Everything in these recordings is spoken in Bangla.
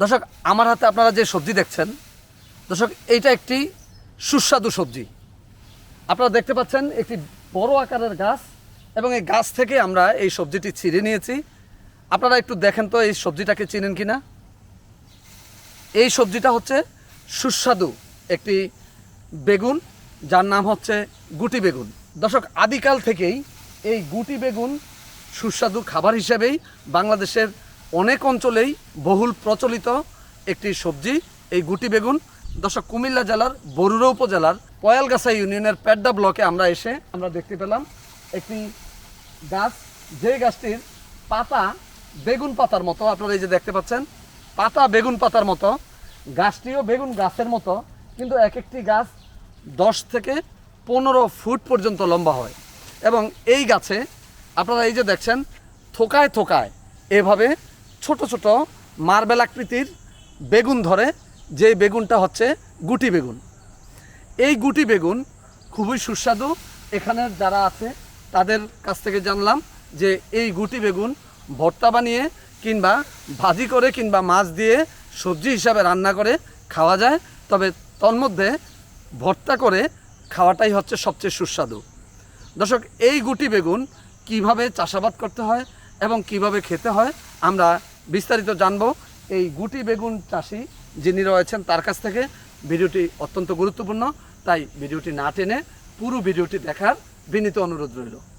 দর্শক, আমার হাতে আপনারা যে সবজি দেখছেন, দর্শক, এইটা একটি সুস্বাদু সবজি। আপনারা দেখতে পাচ্ছেন একটি বড় আকারের গাছ এবং এই গাছ থেকে আমরা এই সবজিটি ছিঁড়ে নিয়েছি। আপনারা একটু দেখেন তো এই সবজিটাকে চিনেন কি না এই সবজিটা হচ্ছে সুস্বাদু একটি বেগুন, যার নাম হচ্ছে গুটি বেগুন। দর্শক, আদিকাল থেকেই এই গুটি বেগুন সুস্বাদু খাবার হিসেবেই বাংলাদেশের অনেক অঞ্চলেই বহুল প্রচলিত একটি সবজি, এই গুটি বেগুন। দর্শক, কুমিল্লা জেলার, বরুড়া উপজেলার পয়ালগাছা ইউনিয়নের পেড্ডা ব্লকে আমরা এসে আমরা দেখতে পেলাম একটি গাছ। যে গাছটির পাতা বেগুন পাতার মতো, আপনারা এই যে দেখতে পাচ্ছেন, পাতা বেগুন পাতার মতো, গাছটিও বেগুন গাছের মতো, কিন্তু এক একটি গাছ দশ থেকে পনেরো ফুট পর্যন্ত লম্বা হয়। এবং এই গাছে আপনারা এই যে দেখছেন, থোকায় থোকায় এভাবে ছোট ছোট মার্বেল আকৃতির বেগুন ধরে যে বেগুনটা হচ্ছে গুটি বেগুন। এই গুটি বেগুন খুবই সুস্বাদু। এখানের যারা আছে, তাদের কাছ থেকে জানলাম যে এই গুটি বেগুন ভর্তা বানিয়ে কিংবা ভাজি করে কিংবা মাছ দিয়ে সবজি হিসাবে রান্না করে খাওয়া যায়। তবে তন্মধ্যে ভর্তা করে খাওয়াটাই হচ্ছে সবচেয়ে সুস্বাদু। দর্শক, এই গুটি বেগুন কীভাবে চাষাবাদ করতে হয় এবং কীভাবে খেতে হয়, আমরা বিস্তারিত জানব। এই গুটি বেগুন চাষি যিনি রয়েছেন, তার কাছ থেকে ভিডিওটি অত্যন্ত গুরুত্বপূর্ণ। তাই ভিডিওটি না টেনে পুরো ভিডিওটি দেখার বিনীত অনুরোধ রইল।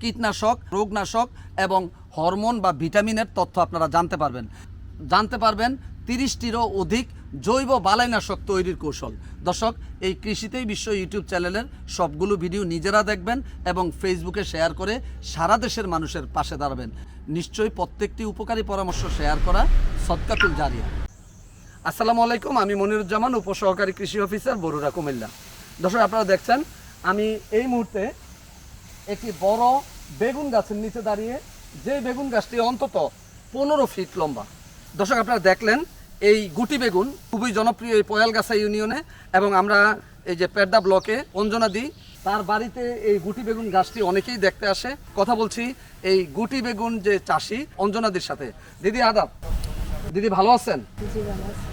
কীটনাশক, রোগনাশক এবং হরমোন বা ভিটামিনের তথ্য আপনারা জানতে পারবেন। জানতে পারবেন তিরিশটিরও অধিক জৈব বালাইনাশক তৈরির কৌশল। দর্শক, এই কৃষিতেই বিশ্ব ইউটিউব চ্যানেলের সবগুলো ভিডিও নিজেরা দেখবেন এবং ফেসবুকে শেয়ার করে সারা দেশের মানুষের পাশে দাঁড়াবেন। নিশ্চয়ই প্রত্যেকটি উপকারী পরামর্শ শেয়ার করা সৎকাতুল জারিয়া। আসসালামু আলাইকুম, আমি মনিরুজ্জামান, উপসহকারী কৃষি অফিসার বরুড়া কুমিল্লা। দর্শক, আপনারা দেখছেন, আমি এই মুহূর্তে একটি বড় বেগুন গাছের নিচে দাঁড়িয়ে যে বেগুন গাছটি অন্তত পনেরো ফিট লম্বা। দর্শক আপনারা দেখলেন এই গুটি বেগুন খুবই জনপ্রিয় এই পয়ালগাছা ইউনিয়নে এবং আমরা এই যে পেড্ডা ব্লকে অঞ্জনা দিই তার বাড়িতে এই গুটি বেগুন গাছটি অনেকেই দেখতে আসে। কথা বলছি এই গুটি বেগুন যে চাষি অঞ্জনাদির সাথে। দিদি আদাব। দিদি ভালো আছেন।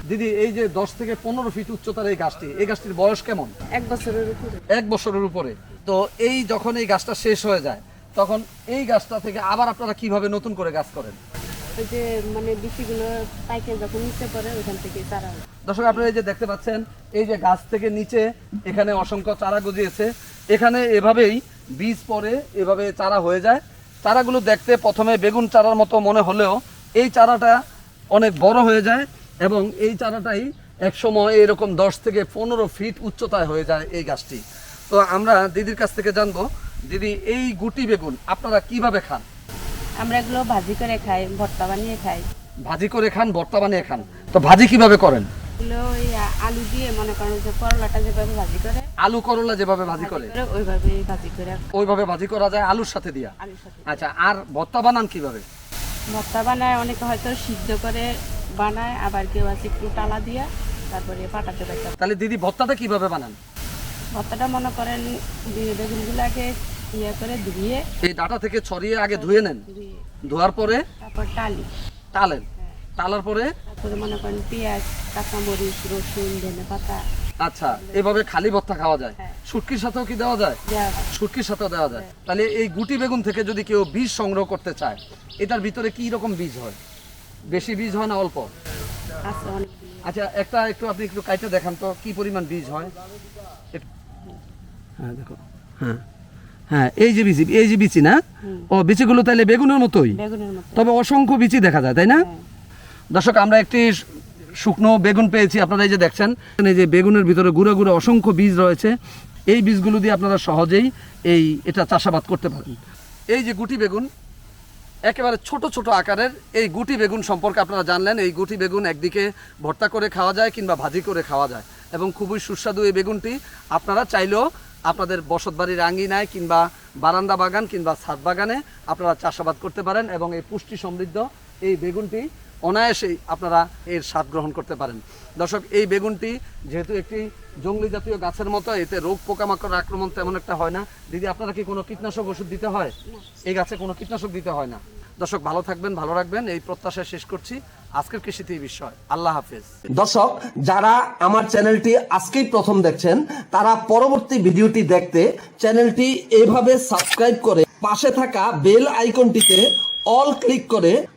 দিদি এই যে দশ থেকে পনেরো ফিট উচ্চতার এই গাছটি এই গাছটির বয়স কেমন? এক বছরের উপরে। এক বছরের উপরে। তো এই যখন এই গাছটা শেষ হয়ে যায় তখন এই গাছটা থেকে আবার আপনারা কীভাবে নতুন করে গাছ করেন? ওই যে মানে পাইকে যখন নিচে পড়ে ওইখান থেকে চারা। দর্শক আপনারা এই যে দেখতে পাচ্ছেন এই যে গাছ থেকে নিচে এখানে অসংখ্য চারা গজিয়েছে। এখানে এভাবেই বীজ পরে এভাবে চারা হয়ে যায়। চারাগুলো দেখতে প্রথমে বেগুন চারার মতো মনে হলেও এই চারাটা অনেক বড় হয়ে যায় এবং এই চারাটাই এক সময় এরকম দশ থেকে পনেরো ফিট উচ্চতায় হয়ে যায় এই গাছটি। তো আমরা দিদির কাছ থেকে জানব দিদি এই গুটি বেগুন আপনারা কীভাবে খান? আমরা এগুলো ভাজি করে খাই ভর্তা বানিয়ে খাই। ভাজি করে খান ভর্তা বানিয়ে খান। তো ভাজি কীভাবে করেন? এগুলো আলু দিয়ে মনে করেন যে করলাটা যেভাবে ভাজি করে। আলু করলা যেভাবে ভাজি করে? ওইভাবে ভাজি করে। ওইভাবে ভাজি করা যায় আলুর সাথে দিয়া? আচ্ছা আর ভর্তা বানান কীভাবে? ভর্তা বানায় অনেকে হয়তো সিদ্ধ করে বানায় আবার কেউ আছে একটু টালা দিয়ে তারপরে পাটাতে তাহলে দিদি ভর্তাটা কীভাবে বানান? ভর্তাটা মনে করেন বেগুনগুলাকে ইয়ে করে ধুয়ে এই ডাটা থেকে ছড়িয়ে আগে ধুয়ে নেন। ধুয়ে। ধোয়ার পরে? তারপর টালি। টালেন। হ্যাঁ। টালার পরে? তারপরে মনে করেন পেঁয়াজ কাঁচামরিচ রসুন ধনে পাতা। আচ্ছা এভাবে খালি ভর্তা খাওয়া যায়। হ্যাঁ। শুটকির সাথেও কি দেওয়া যায়? শুটকির সাথেও দেওয়া যায়। তাহলে এই গুটি বেগুন থেকে যদি কেউ বীজ সংগ্রহ করতে চায় এটার ভিতরে কি রকম বীজ হয়? বেশি বীজ হয় না অল্প? আচ্ছা একটা একটু আপনি একটু কাইটে দেখান তো কি পরিমাণ বীজ হয়? হ্যাঁ দেখো। হ্যাঁ। হ্যাঁ এই যে বিচি এই যে বিচি না? ও বিচিগুলো তাহলে বেগুনের মতোই? তবে অসংখ্য বিচি দেখা যায় তাই না? হ্যাঁ। দর্শক আমরা একটি শুকনো বেগুন পেয়েছি আপনারা এই যে দেখছেন। এই যে বেগুনের ভিতরে গুঁড়ো গুঁড়ো অসংখ্য বীজ রয়েছে। এই বীজগুলো দিয়ে আপনারা সহজেই এই এটা চাষাবাদ করতে পারেন। এই যে গুটি বেগুন একেবারে ছোট ছোট আকারের এই গুটি বেগুন সম্পর্কে আপনারা জানলেন, এই গুটি বেগুন একদিকে ভর্তা করে খাওয়া যায় কিংবা ভাজি করে খাওয়া যায় এবং খুবই সুস্বাদু এই বেগুনটি। আপনারা চাইলেও আপনাদের বসতবাড়ির আঙ্গিনায় কিংবা বারান্দা বাগান কিংবা ছাদ বাগানে আপনারা চাষাবাদ করতে পারেন এবং এই পুষ্টি সমৃদ্ধ এই বেগুনটি অনায়াসেই আপনারা এর স্বাদ গ্রহণ করতে পারেন। দর্শক এই বেগুনটি যেহেতু একটি জঙ্গলি জাতীয় গাছের মতো এতে রোগ পোকামাকড় আক্রমণ তেমন একটা হয় না। দিদি আপনারা কি কোনো কীটনাশক ওষুধ দিতে হয়? এই গাছে কোনো কীটনাশক দিতে হয় না। দর্শক ভালো থাকবেন ভালো রাখবেন এই প্রত্যাশা শেষ করছি। আজকের কৃষিতে এই বিষয়। আল্লাহ হাফেজ। দর্শক যারা আমার চ্যানেলটি আজকেই প্রথম দেখছেন তারা পরবর্তী ভিডিওটি দেখতে চ্যানেলটি এভাবে সাবস্ক্রাইব করে পাশে থাকা বেল আইকনটিতে অল ক্লিক করে